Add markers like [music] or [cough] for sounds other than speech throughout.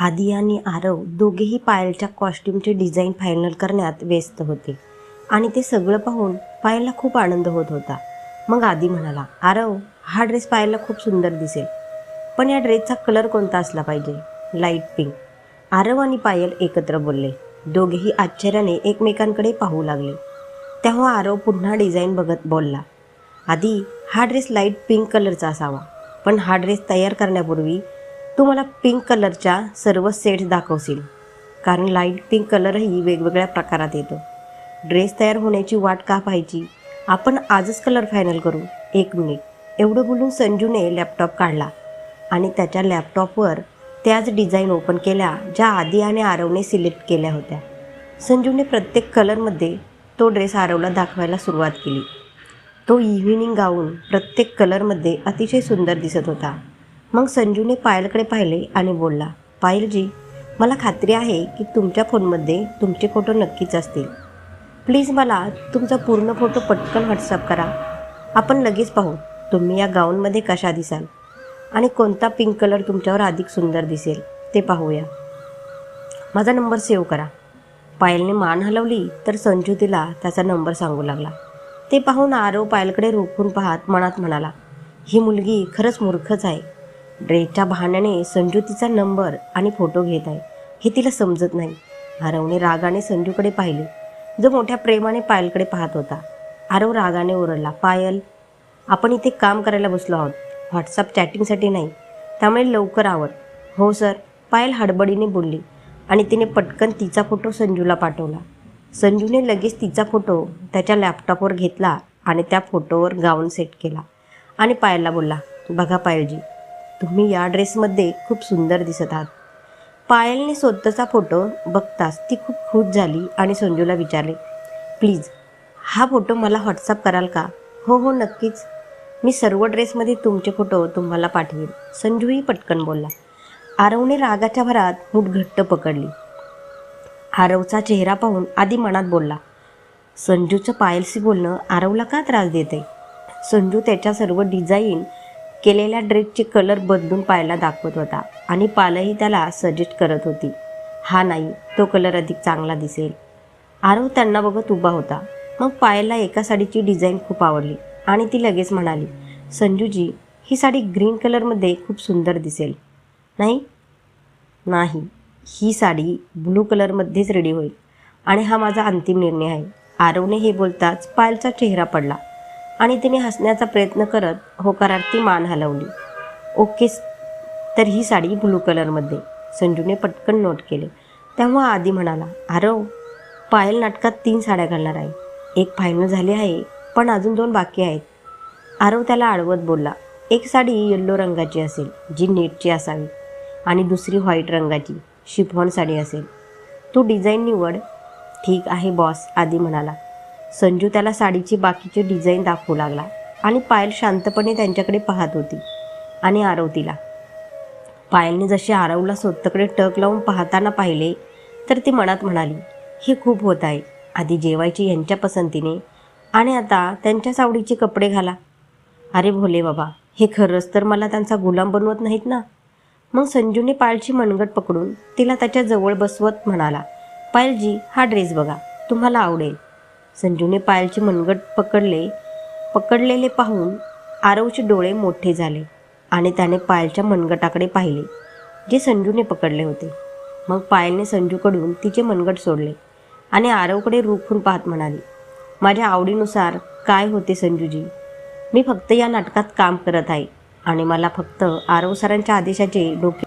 आदी आणि आरव दोघेही पायलच्या कॉस्ट्युमचे डिझाईन फायनल करण्यात व्यस्त होते. आणि ते सगळं पाहून पायलला खूप आनंद होत होता. मग आदी म्हणाला आरव हा ड्रेस पायलला खूप सुंदर दिसेल. पण या ड्रेसचा कलर कोणता असला पाहिजे? Light pink. आरव आणि पायल एकत्र बोलले. दोघेही आश्चर्याने एकमेकांकडे पाहू लागले. तेव्हा आरव पुन्हा डिझाईन बघत बोलला आधी हा ड्रेस लाइट पिंक कलरचा असावा. पण हा ड्रेस तयार करण्यापूर्वी तू मला पिंक कलरच्या सर्व सेट्स दाखवशील. कारण लाइट पिंक कलरही वेगवेगळ्या प्रकारात येतो. ड्रेस तयार होण्याची वाट का पाहायची? आपण आजच कलर फायनल करू. एक मिनिट एवढं बोलून संजूने लॅपटॉप काढला आणि त्याच्या लॅपटॉपवर त्याच डिझाईन ओपन केल्या ज्या आधी आणि आरवने सिलेक्ट केल्या होत्या. संजूने प्रत्येक कलरमध्ये तो ड्रेस आरवला दाखवायला सुरुवात केली. तो इव्हिनिंग गाऊन प्रत्येक कलरमध्ये अतिशय सुंदर दिसत होता. मग संजूने पायलकडे पाहिले आणि बोलला पायलजी मला खात्री आहे की तुमच्या फोनमध्ये तुमचे फोटो नक्कीच असतील. प्लीज मला तुमचा पूर्ण फोटो पटकन व्हॉट्सअप करा. आपण लगेच पाहू तुम्ही या गाऊनमध्ये कशा दिसाल आणि कोणता पिंक कलर तुमच्यावर अधिक सुंदर दिसेल ते पाहूया. माझा नंबर सेव्ह करा. पायलने मान हलवली तर संजू तिला त्याचा नंबर सांगू लागला. ते पाहून आरव पायलकडे रोखून पाहत मनात म्हणाला ही मुलगी खरंच मूर्खच आहे. ड्रेसच्या बहाण्याने संजू तिचा नंबर आणि फोटो घेत आहे. हे तिला समजत नाही. आरवने रागाने संजूकडे पाहिले. जो मोठ्या प्रेमाने पायलकडे पाहत होता. आरव रागाने ओरडला पायल आपण इथे काम करायला बसलो आहोत. व्हॉट्सअप चॅटिंगसाठी नाही. त्यामुळे लवकर आवर. हो सर. पायल हडबडीने बोलली आणि तिने पटकन तिचा फोटो संजूला पाठवला. संजूने लगेच तिचा फोटो त्याच्या लॅपटॉपवर घेतला आणि त्या फोटोवर गाऊन सेट केला आणि पायलला बोलला बघा पायलजी तुम्ही या ड्रेसमध्ये खूप सुंदर दिसत आहात. पायलने स्वतःचा फोटो बघताच ती खूप खुश झाली आणि संजूला विचारले प्लीज हा फोटो मला व्हॉट्सअप कराल का? हो हो नक्कीच. मी सर्व ड्रेसमध्ये तुमचे फोटो तुम्हाला पाठवेन. संजूही पटकन बोलला. आरवने रागाच्या भरात मूठ घट्ट पकडली. आरवचा चेहरा पाहून आधी मनात बोलला संजूचं पायलशी बोलणं आरवला का त्रास देते संजू त्याच्या सर्व डिझाईन केलेल्या ड्रेसचे कलर बदलून पायला दाखवत होता आणि पालही त्याला सजेस्ट करत होती. हा नाही तो कलर अधिक चांगला दिसेल. आरव त्यांना बघत उभा होता. मग पायलला एका साडीची डिझाईन खूप आवडली आणि ती लगेच म्हणाली संजूजी ही साडी ग्रीन कलरमध्ये खूप सुंदर दिसेल. नाही. नाही ही साडी ब्लू कलरमध्येच रेडी होईल आणि हा माझा अंतिम निर्णय आहे. आरवने हे बोलताच पायलचा चेहरा पडला. आणि तिने हसण्याचा प्रयत्न करत होकारार्थी मान हलवली. ओकेच तर ही साडी ब्लू कलरमध्ये. संजूने पटकन नोट केले. तेव्हा आधी म्हणाला आरव पायल नाटकात तीन साड्या घालणार आहे. एक फायनल झाली आहे पण अजून दोन बाकी आहेत. आरव त्याला आडवत बोलला एक साडी येल्लो रंगाची असेल जी नेटची असावी आणि दुसरी व्हाईट रंगाची शिफॉन साडी असेल. तू डिझाईन निवड. ठीक आहे बॉस आधी म्हणाला. संजू त्याला साडीची बाकीचे डिझाईन दाखवू लागला आणि पायल शांतपणे त्यांच्याकडे पाहत होती आणि आरवतीला. पायलने जशी आरवला स्वतःकडे टक लावून पाहताना पाहिले तर ती मनात म्हणाली हे खूप होत आहे. आधी जेवायची यांच्या पसंतीने आणि आता त्यांच्याच आवडीचे कपडे घाला. अरे भोले बाबा हे खरंच तर मला त्यांचा गुलाम बनवत नाहीत ना? मग संजूने पायलची मनगट पकडून तिला त्याच्याजवळ बसवत म्हणाला पायलजी हा ड्रेस बघा तुम्हाला आवडेल. संजूने पायलचे मनगट पकडले पकडलेले पाहून आरवचे डोळे मोठे झाले आणि त्याने पायलच्या मनगटाकडे पाहिले जे संजूने पकडले होते. मग पायलने संजूकडून तिचे मनगट सोडले आणि आरवकडे रोखून पाहत म्हणाली माझ्या आवडीनुसार काय होते संजूजी? मी फक्त या नाटकात काम करत आहे आणि मला फक्त आरव सरांच्या आदेशाचे डोके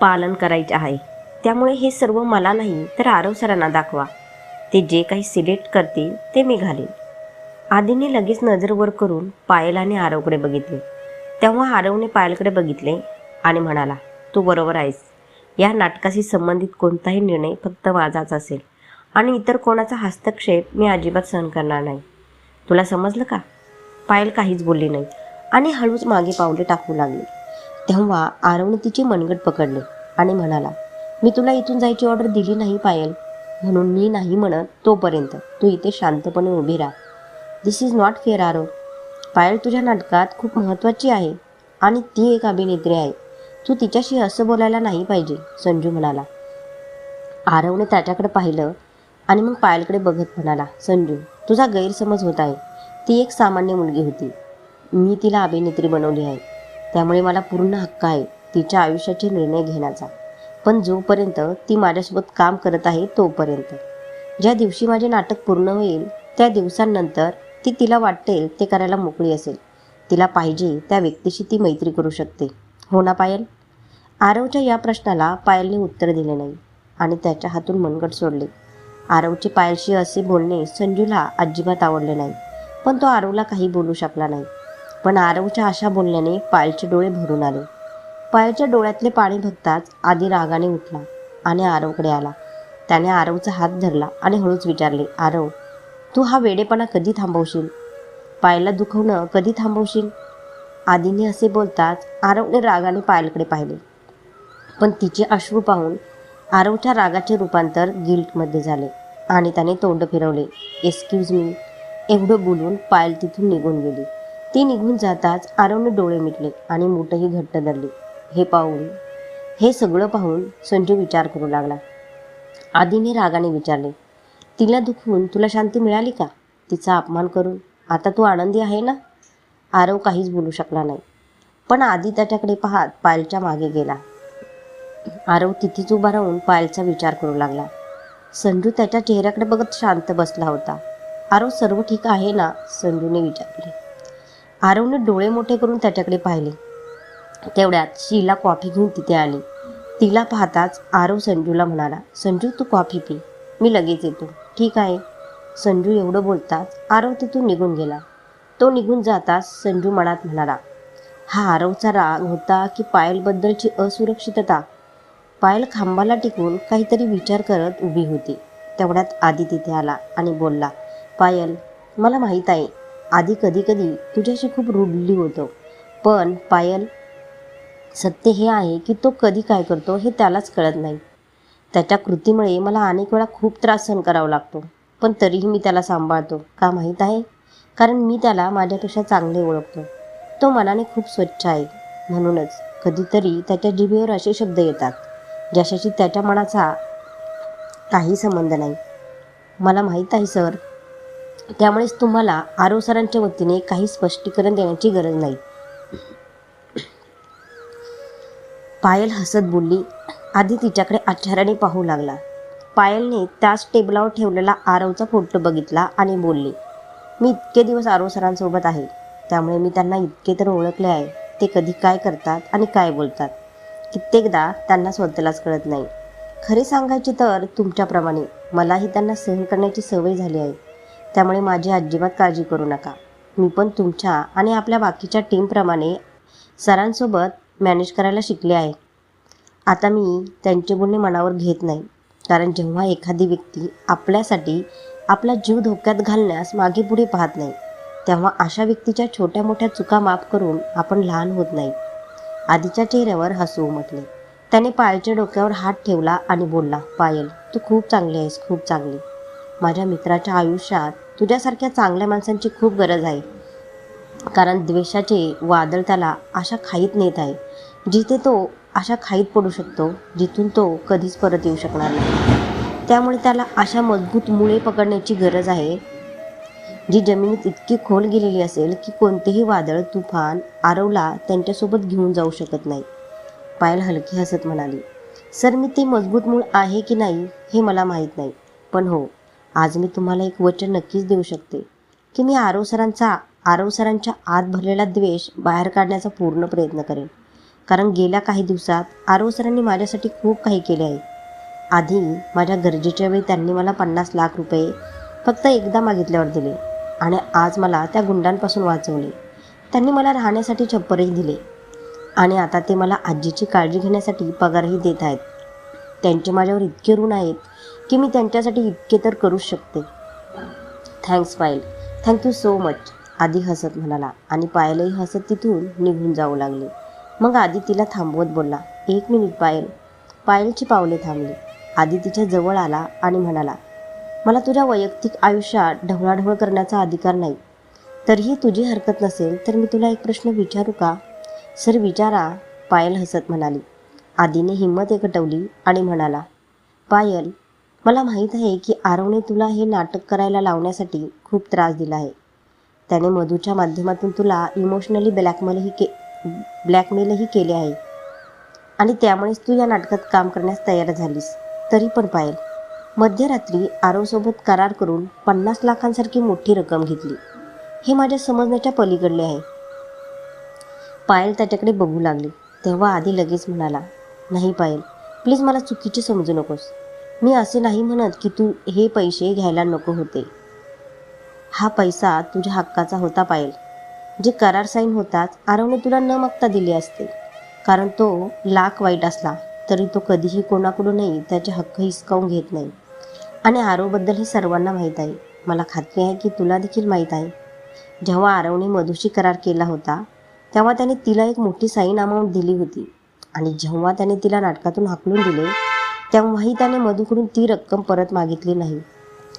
पालन करायचे आहे. त्यामुळे हे सर्व मला नाही तर आरव सरांना दाखवा. ते जे काही सिलेक्ट करतील ते मी घालीन. आधीने लगेच नजरवर करून पायल आणि आरवकडे बघितले. तेव्हा आरवने पायलकडे बघितले आणि म्हणाला तू बरोबर आहेस. या नाटकाशी संबंधित कोणताही निर्णय फक्त माझाच असेल आणि इतर कोणाचा हस्तक्षेप मी अजिबात सहन करणार नाही. तुला समजलं का? पायल काहीच बोलली नाही आणि हळूच मागे पावले टाकू लागली. तेव्हा आरवने तिचे मनगट पकडले आणि म्हणाला मी तुला इथून जायची ऑर्डर दिली नाही पायल. म्हणून मी नाही म्हणत तोपर्यंत. तू इथे शांतपणे उभी राहा. दिस इज नॉट फेअर आरो पायल तुझ्या नाटकात खूप महत्त्वाची आहे आणि ती एक अभिनेत्री आहे. तू तिच्याशी असं बोलायला नाही पाहिजे संजू म्हणाला. आरवने त्याच्याकडे पाहिलं आणि मग पायलकडे बघत म्हणाला संजू तुझा गैरसमज होत आहे. ती एक सामान्य मुलगी होती. मी तिला अभिनेत्री बनवली आहे. त्यामुळे मला पूर्ण हक्क आहे तिच्या आयुष्याचे निर्णय घेण्याचा. पण जोपर्यंत ती माझ्यासोबत काम करत आहे तोपर्यंत. ज्या दिवशी माझे नाटक पूर्ण होईल त्या दिवसांनंतर ती तिला वाटेल ते करायला मोकळी असेल. तिला पाहिजे त्या व्यक्तीशी ती मैत्री करू शकते. हो ना पायल? आरवच्या या प्रश्नाला पायलने उत्तर दिले नाही आणि त्याच्या हातून मनगट सोडले. आरवचे पायलशी असे बोलणे संजूला अजिबात आवडले नाही पण तो आरवला काही बोलू शकला नाही. पण आरवच्या अशा बोलण्याने पायलचे डोळे भरून आले. पायाच्या डोळ्यातले पाणी बघताच आधी रागाने उठला आणि आरवकडे आला. त्याने आरवचा हात धरला आणि हळूच विचारले आरव तू हा वेडेपणा कधी थांबवशील? पायला दुखवणं कधी थांबवशील? आधीने असे बोलताच आरवने रागाने पायलकडे पाहिले. पण तिचे अश्रू पाहून आरवच्या रागाचे रूपांतर गिल्टमध्ये झाले आणि त्याने तोंड फिरवले. एक्सक्यूज मी एवढं बोलून पायल तिथून निघून गेली. ती निघून जाताच आरवने डोळे मिटले आणि मूठही घट्ट धरली. हे पाहून हे सगळं पाहून संजू विचार करू लागला. आधीने रागाने विचारले तिला दुखवून तुला शांती मिळाली का? तिचा अपमान करून. आता तू आनंदी आहे ना? आरव काहीच बोलू शकला नाही. पण आधी त्याच्याकडे पाहत पायलच्या मागे गेला. आरव तिथेच उभा राहून पायलचा विचार करू लागला. संजू त्याच्या चेहऱ्याकडे बघत शांत बसला होता. आरव सर्व ठीक आहे ना? संजूने विचारले. आरवने डोळे मोठे करून त्याच्याकडे पाहिले. तेवढ्यात शीला कॉफी घेऊन तिथे आली. तिला पाहताच आरव संजूला म्हणाला संजू तू कॉफी पी. मी लगेच येतो. ठीक आहे. संजू एवढं बोलताच आरव तिथून निघून गेला. तो निघून जाताच संजू मनात म्हणाला हा आरवचा राग होता की पायलबद्दलची असुरक्षितता? पायल खांबाला टिकून काहीतरी विचार करत उभी होती. तेवढ्यात आधी तिथे आला आणि बोलला पायल मला माहीत आहे आधी कधी कधी तुझ्याशी खूप रुडली होतो. पण पायल सत्य हे आहे की तो कधी काय करतो हे त्यालाच कळत नाही. त्याच्या कृतीमुळे मला अनेक वेळा खूप त्रास सहन करावा लागतो पण तरीही मी त्याला सांभाळतो. का माहीत आहे? कारण मी त्याला माझ्यापेक्षा चांगले ओळखतो. तो मनाने खूप स्वच्छ आहे. म्हणूनच कधीतरी त्याच्या जिभेवर असे शब्द येतात ज्याच्याशी त्याच्या मनाचा काही संबंध नाही. मला माहीत आहे सर. त्यामुळेच तुम्हाला आरो सरांच्या वतीने काही स्पष्टीकरण देण्याची गरज नाही. पायल हसत बोलली आधी तिच्याकडे आश्चर्याने पाहू लागला. पायलने त्याच टेबलावर ठेवलेला आरवचा फोटो बघितला आणि बोलली मी इतके दिवस आरव सरांसोबत आहे त्यामुळे मी त्यांना इतके तर ओळखले आहे. ते कधी काय करतात आणि काय बोलतात? कित्येकदा त्यांना स्वतःलाच कळत नाही. खरे सांगायचे तर तुमच्याप्रमाणे मलाही त्यांना सहन करण्याची सवय झाली आहे. त्यामुळे माझी अजिबात काळजी करू नका. मी पण तुमच्या आणि आपल्या बाकीच्या टीमप्रमाणे सरांसोबत मॅनेज करायला शिकले आहे. आता मी त्यांचे बोलणे मनावर घेत नाही. कारण जेव्हा एखादी व्यक्ती आपल्यासाठी आपला जीव धोक्यात घालण्यास मागे पुढे पाहत नाही तेव्हा अशा व्यक्तीच्या छोट्या मोठ्या चुका माफ करून आपण लहान होत नाही. आधीच्या चेहऱ्यावर हसू उमटले त्याने पायलच्या डोक्यावर हात ठेवला आणि बोलला पायल तू खूप चांगली आहेस खूप चांगली. माझ्या मित्राच्या आयुष्यात तुझ्यासारख्या चांगल्या माणसांची खूप गरज आहे. कारण द्वेषाचे वादळ त्याला अशा खाईत नेत आहे. जिथे तो अशा खाईत पडू शकतो जिथून तो कधीच परत येऊ शकणार नाही. त्यामुळे त्याला अशा मजबूत मुळे पकडण्याची गरज आहे. जी जमिनीत इतकी खोल गेलेली असेल की कोणतेही वादळ तुफान आरवला त्यांच्यासोबत घेऊन जाऊ शकत नाही. पायल हलकी हसत म्हणाली सर मी ते मजबूत मूळ आहे की नाही हे मला माहीत नाही. पण हो आज मी तुम्हाला एक वचन नक्कीच देऊ शकते की मी आरव सरांचा आरव सरांच्या आत भरलेला द्वेष बाहेर काढण्याचा पूर्ण प्रयत्न करेन कारण गेल्या काही दिवसात आरव सरांनी माझ्यासाठी खूप काही केले आहे. आधी माझ्या गरजेच्या वेळी त्यांनी मला पन्नास लाख रुपये फक्त एकदा मागितल्यावर दिले आणि आज मला त्या गुंडांपासून वाचवले. त्यांनी मला राहण्यासाठी छप्परही दिले आणि आता ते मला आजीची काळजी घेण्यासाठी पगारही देत आहेत. त्यांचे माझ्यावर इतके ऋण आहेत की मी त्यांच्यासाठी इतके तर करूच शकते. Thanks file thank you so much आधी हसत म्हणाला आणि पायलही हसत तिथून निघून जाऊ लागले. मग आधी तिला थांबवत बोलला एक मिनिट पायल. पायलची पावले थांबली. आधी तिच्या जवळ आला आणि म्हणाला मला तुझ्या वैयक्तिक आयुष्यात ढवळाढवळ करण्याचा अधिकार नाही. तरीही तुझी हरकत नसेल तर मी तुला एक प्रश्न विचारू का? सर विचारा पायल हसत म्हणाली. आधीने हिंमत एकटवली आणि म्हणाला पायल मला माहीत आहे की आरवने तुला हे नाटक करायला लावण्यासाठी खूप त्रास दिला आहे. त्याने मधूच्या माध्यमातून तुला इमोशनली ब्लॅकमेलही के ब्लॅकमेलही केले आहे. आणि त्यामुळेच तू या नाटकात काम करण्यास तयार झालीस. तरी पण पायल मध्यरात्री आरोसोबत करार करून पन्नास लाखांसारखी मोठी रक्कम घेतली. हे माझ्या समजण्याच्या पलीकडले आहे. पायल त्याच्याकडे बघू लागली. तेव्हा आधी लगेच म्हणाला नाही पायल प्लीज मला चुकीचे समजू नकोस. मी असे नाही म्हणत की तू हे पैसे घ्यायला नको होते. हा पैसा तुझ्या हक्काचा होता पायल. जे करार साईन होताच आरवने तुला न मागता दिली असते कारण तो लाख वाईट असला तरी तो कधीही कोणाकडूनही त्याचे हक्क हिसकावून घेत नाही. आणि आरवबद्दल हे सर्वांना माहीत आहे. मला खात्री आहे की तुला देखील माहीत आहे. जेव्हा आरवने मधुशी करार केला होता तेव्हा त्याने तिला एक मोठी साईन अमाऊंट दिली होती. आणि जेव्हा त्याने तिला नाटकातून हाकलून दिले तेव्हाही त्याने मधूकडून ती रक्कम परत मागितली नाही.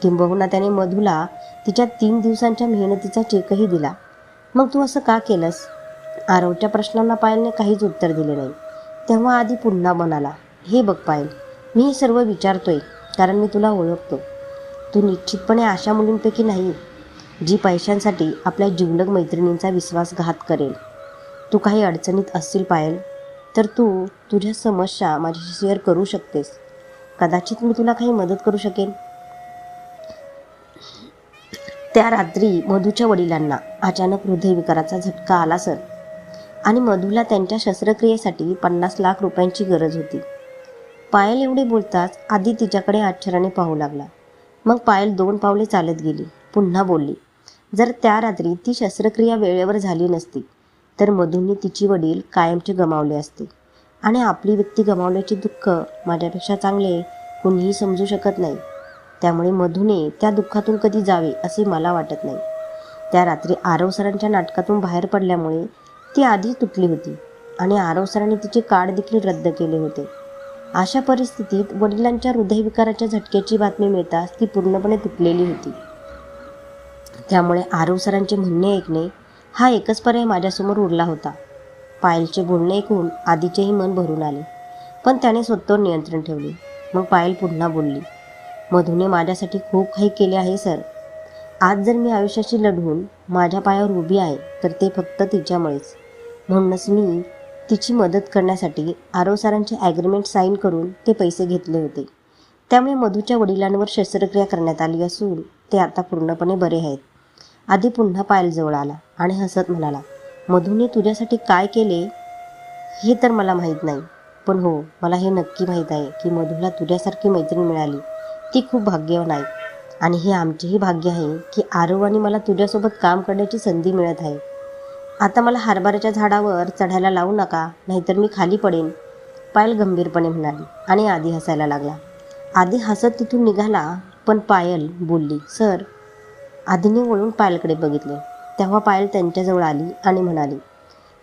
किंबहुना त्याने मधूला तिच्या तीन दिवसांच्या मेहनतीचा चेकही दिला. मग तू असं का केलंस? आरवच्या प्रश्नांना पायलने काहीच उत्तर दिले नाही. तेव्हा आधी पुन्हा म्हणाला हे बघ पायल मी हे सर्व विचारतोय कारण मी तुला ओळखतो. तू निश्चितपणे अशा मुलींपैकी नाही जी पैशांसाठी आपल्या जिवलग मैत्रिणींचा विश्वासघात करेल. तू काही अडचणीत असशील पायल तर तू तुझ्या समस्या माझ्याशी शेअर करू शकतेस. कदाचित मी तुला काही मदत करू शकेन. त्या रात्री मधूच्या वडिलांना अचानक हृदयविकाराचा झटका आला सर. आणि मधूला त्यांच्या शस्त्रक्रियेसाठी पन्नास लाख रुपयांची गरज होती. पायल एवढे बोलताच आधी तिच्याकडे आश्चर्याने पाहू लागला. मग पायल दोन पावले चालत गेली. पुन्हा बोलली जर त्या रात्री ती शस्त्रक्रिया वेळेवर झाली नसती तर मधूंनी तिची वडील कायमचे गमावले असते. आणि आपली व्यक्ती गमावल्याचे दुःख माझ्यापेक्षा चांगले कुणीही समजू शकत नाही. त्यामुळे मधूने त्या दुःखातून कधी जावे असे मला वाटत नाही. त्या रात्री आरव सरांच्या नाटकातून बाहेर पडल्यामुळे ती आधीच तुटली होती आणि आरव सरांनी तिचे कार्ड देखील रद्द केले होते. अशा परिस्थितीत वडिलांच्या हृदयविकाराच्या झटक्याची बातमी मिळताच ती पूर्णपणे तुटलेली होती. त्यामुळे आरव सरांचे म्हणणे ऐकणे हा एकच पर्याय माझ्यासमोर उरला होता. पायलचे बोलणे ऐकून आधीचेही मन भरून आले. पण त्याने स्वतःवर नियंत्रण ठेवले. मग पायल पुन्हा बोलली मधूने माझ्यासाठी खूप काही केले आहे सर. आज जर मी आयुष्याशी लढवून माझ्या पायावर उभी आहे तर ते फक्त तिच्यामुळेच. म्हणूनच मी तिची मदत करण्यासाठी आरो सरांचे ॲग्रीमेंट साईन करून ते पैसे घेतले होते. त्यामुळे मधूच्या वडिलांवर शस्त्रक्रिया करण्यात आली असून ते आता पूर्णपणे बरे आहेत. आधी पुन्हा पायलजवळ आला आणि हसत म्हणाला मधूने तुझ्यासाठी काय केले? हे तर मला माहीत नाही. पण हो मला हे नक्की माहीत आहे की मधूला तुझ्यासारखी मैत्रीण मिळाली. ती खूप भाग्यवान आहे. आणि हे आमचेही भाग्य आहे की आरव आणि मला तुझ्यासोबत काम करण्याची संधी मिळत आहे. आता मला हरभऱ्याच्या झाडावर चढायला लावू नका नाहीतर मी खाली पडेन पायल गंभीरपणे म्हणाली आणि आधी हसायला लागला. आधी हसत तिथून निघाला पण पायल बोलली सर. आधीने वळून पायलकडे बघितले. तेव्हा पायल त्यांच्याजवळ आली आणि म्हणाली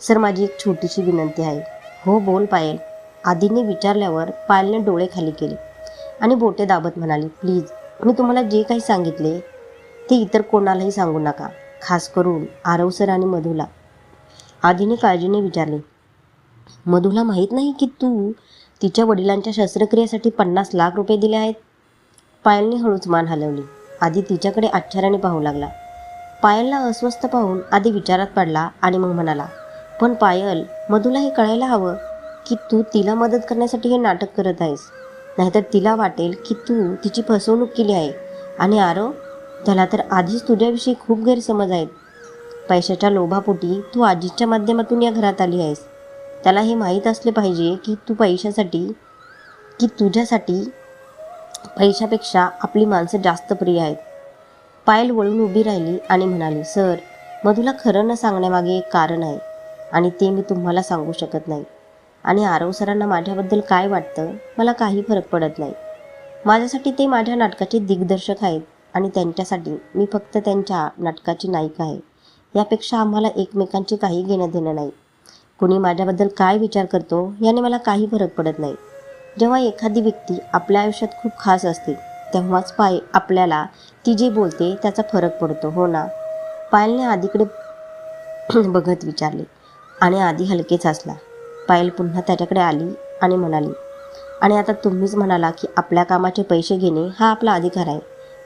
सर माझी एक छोटीशी विनंती आहे. हो बोल पायल. आधीने विचारल्यावर पायलने डोळे खाली केले. आणि बोटे दाबत म्हणाली प्लीज मी तुम्हाला जे काही सांगितले ते इतर कोणालाही सांगू नका खास करून आरव सर आणि मधूला. आधीने काळजीने विचारले मधूला माहीत नाही की तू तिच्या वडिलांच्या शस्त्रक्रियेसाठी पन्नास लाख रुपये दिले आहेत? पायलने हळूच मान हलवली. आधी तिच्याकडे आश्चर्याने पाहू लागला. पायलला अस्वस्थ पाहून आधी विचारात पडला आणि मग म्हणाला पण पायल मधूला हे कळायला हवं की तू तिला मदत करण्यासाठी हे नाटक करत आहेस. नाहीतर तिला वाटेल की तू तिची फसवणूक केली आहे. आणि आरो त्याला तर आधीच तुझ्याविषयी खूप गैरसमज आहेत. पैशाच्या लोभापोटी तू आजीच्या माध्यमातून या घरात आली आहेस. त्याला हे माहीत असले पाहिजे की तू पैशासाठी की तुझ्यासाठी पैशापेक्षा आपली माणसं जास्त प्रिय आहेत. पायल वळून उभी राहिली आणि म्हणाली सर मधुला खरं न सांगण्यामागे एक कारण आहे आणि ते मी तुम्हाला सांगू शकत नाही. आणि आरव सरांना माझ्याबद्दल काय वाटतं? मला काही फरक पडत नाही. माझ्यासाठी ते माझ्या नाटकाचे दिग्दर्शक आहेत आणि त्यांच्यासाठी मी फक्त त्यांच्या नाटकाची नायिका आहे. यापेक्षा आम्हाला एकमेकांची काही घेणं देणं नाही. कुणी माझ्याबद्दल काय विचार करतो याने मला काही फरक पडत नाही. जेव्हा एखादी व्यक्ती आपल्या आयुष्यात खूप खास असते तेव्हाच पाय आपल्याला ती जे बोलते त्याचा फरक पडतो हो ना? पायलने आधीकडे [clears throat] बघत विचारले आणि आधी हलकेच असला पायल पुन्हा त्याच्याकडे आली आणि म्हणाली आणि आता तुम्हीच म्हणाला की आपल्या कामाचे पैसे घेणे हा आपला अधिकार आहे.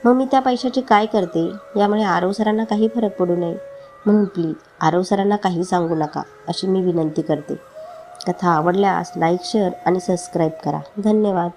मग मी त्या पैशाची काय करते? यामुळे आरव सरांना काही फरक पडू नये. म्हणून प्लीज आरव सरांना काही सांगू नका अशी मी विनंती करते. कथा आवडल्यास लाईक शेअर आणि सबस्क्राईब करा. धन्यवाद.